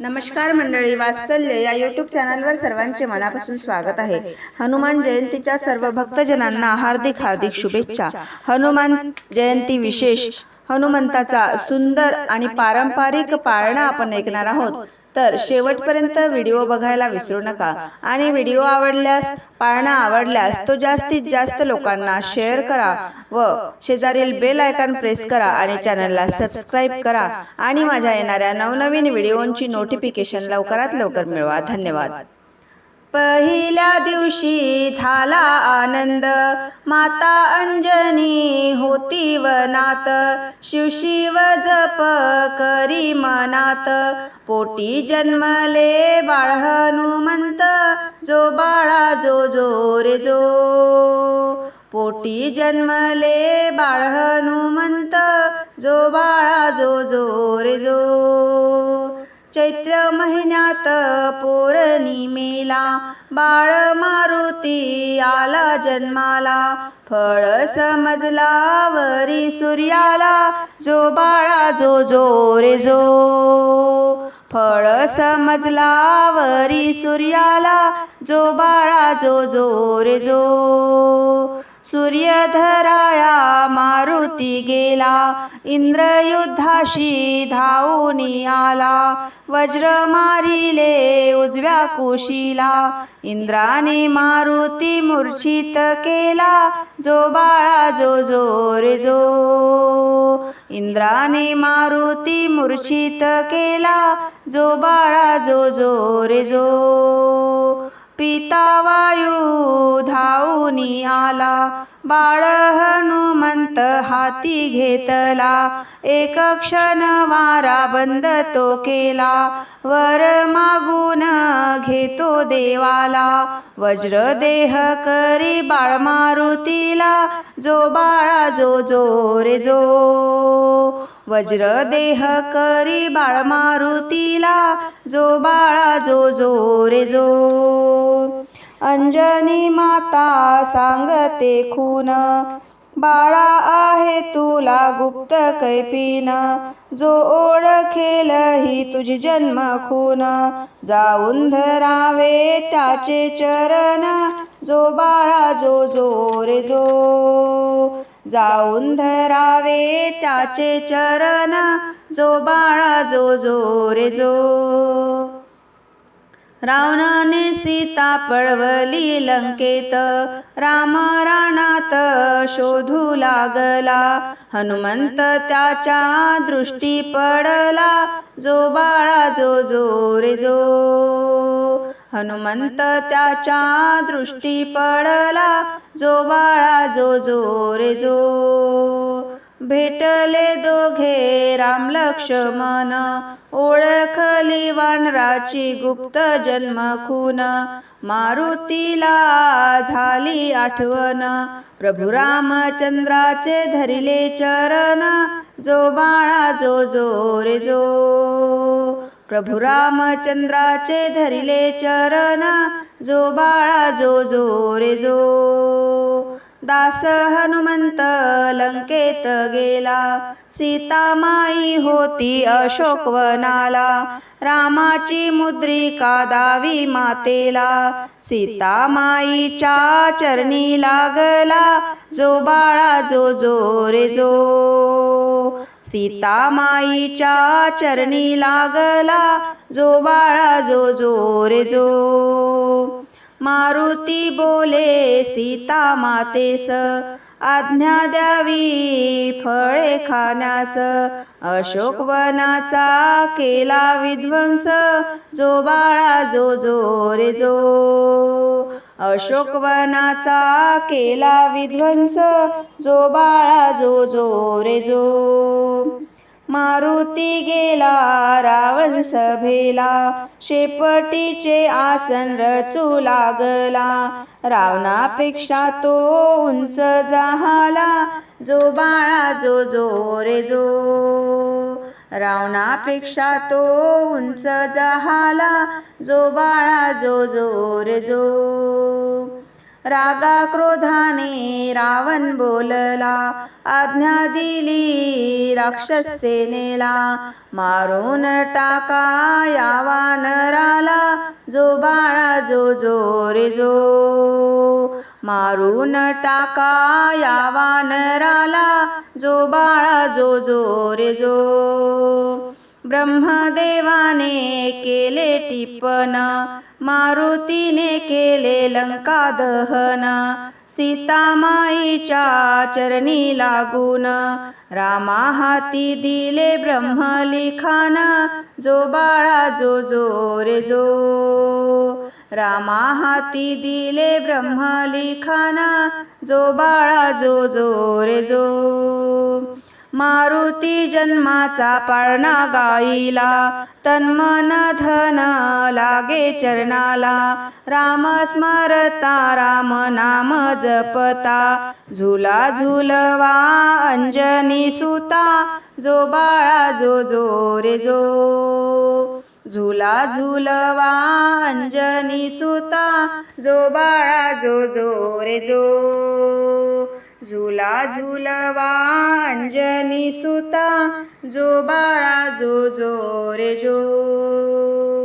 नमस्कार मंडळी वास्तल्य या यूट्यूब चॅनलवर सर्वांचे मनापासून स्वागत आहे. हनुमान जयंतीच्या सर्व भक्तजनांना हार्दिक हार्दिक शुभेच्छा. हनुमान जयंती विशेष हनुमंताचा सुंदर आणि पारंपरिक पाळणा आपण ऐकणार आहोत. तर शेवटपर्यंत व्हिडिओ बघायला विसरू नका आणि व्हिडिओ आवडल्यास पाळणा आवडल्यास तो जास्तीत जास्त लोकांना शेअर करा व शेजारील बेल आयकॉन प्रेस करा आणि चॅनलला सबस्क्राईब करा. आणि माझ्या येणाऱ्या नवनवीन व्हिडिओंची नोटिफिकेशन लवकरात लवकर मिळवा. धन्यवाद. पहिल्या दिवशी झाला आनंद. माता अंजनी होती वनात. शिवशिव जप करी मनात. पोटी जन्मले बाळ हनुमंत. जो बाळा जो जो रे जो. पोटी जन्मले बाळ हनुमंत. जो बाळा जो जो रे जो. चैत्र महिन्यात पौर्णिमेला बाळ मारुती आला जन्माला. फळ समजला वरी सूर्याला जो बाळा जो जो रे जो. फळ समजला वरी सूर्याला जो बाळा जो जो रे जो. सूर्यधराया मारुती गेला. इंद्र युद्धाशी धावून आला. वज्र मारिले उजव्या कुशीला. इंद्राने मारुती मूर्छित केला. जो बाळा जो जो रे जो. इंद्राने मारुती मूर्छित केला. जो बाळा जो जो रे जो. पिता वायू धावून आला. बाळ हनुमंत हाती घेतला. एक क्षण वारा बंद तो केला. वर मागून घेतो देवाला. वज्र देह करी बाळ मारुतीला. जो बाळा जो जो रे जो. वज्र देह करी बाळ मारुतीला जो बाळा जो जो रे जो. अंजनी माता सांगते खून बाळा आहे तुला गुप्त कैपीन जो ओळखेल ही तुझी जन्म खून. जाऊन धरावे त्याचे चरण जो बाळा जो जो रे जो. जाऊन धरावे त्याचे चरण. जो बाळा जो जो रे जो रावणाने सीता पळवली लंकेत. राम राणात शोधू लागला. हनुमंत त्याच्या दृष्टी पडला. जो बाळा जो जो रे जो. हनुमंत त्याच्या दृष्टी पडला. जो बाळा जो जो रे जो. भेटले दोघे राम लक्ष्मण. ओळखली वानराची गुप्त जन्म खून मारुतीला झाली आठवण. प्रभू रामचंद्राचे धरिले चरण. जो बाळा जो जो रे जो. प्रभू रामचंद्राचे धरिले चरण जो बाळा जो जो रे जो दास हनुमंत लंकेत गेला. सीतामाई होती अशोकवनाला रामाची मुद्रिका दावी मातेला. सीतामाईच्या चरणी लागला जो बाळा जो जो रे जो सीतामाईच्या चरणी लागला जो बाळा जो जो रे जो. मारुती बोले सीता मातेस आज्ञा द्यावी फळे खाण्यास. अशोकवनाचा केला विध्वंस जो बाळा जो जो रे जो. अशोकवनाचा केला विध्वंस जो बाळा जो जो रे जो. मारुती गेला रावण सभेला शेपटीचे आसन रचू लागला. रावणापेक्षा तो उंच जाहाला जो बाळा जो जो रे जो. रावणापेक्षा तो उंच जहाला जो बाळा जो जो रे जो रागा क्रोधाने रावण बोलला आज्ञा दिली राक्षस सेनेला मारून टाका यावा नराला जो बाळा जो जो रे जो. मारून टाका यावा नराला जो बाळा जो जो रे जो. ब्रह्मदेवाने केले टिपन मारुतीने केले लंका दहन सीतामाईच्या चरणी लागून रामा हाती दिले ब्रह्मलिखान जो बाळा जो जो रे जो. रामा हाती दिले ब्रह्मलिखान जो बाळा जो जो रे जो. मारुती जन्माचा पाळणा गाईला तन्मन धन लागे चरणाला. राम स्मरता राम नाम जपता. झुला झुलवा अंजनी सुता. जो बाळा जो जो रे जो. झुला झुलवा अंजनी सुता. जो बाळा जो जो रे जो. झुला झुलवा अंजनी सुता जो बाळा जो जो रे जो.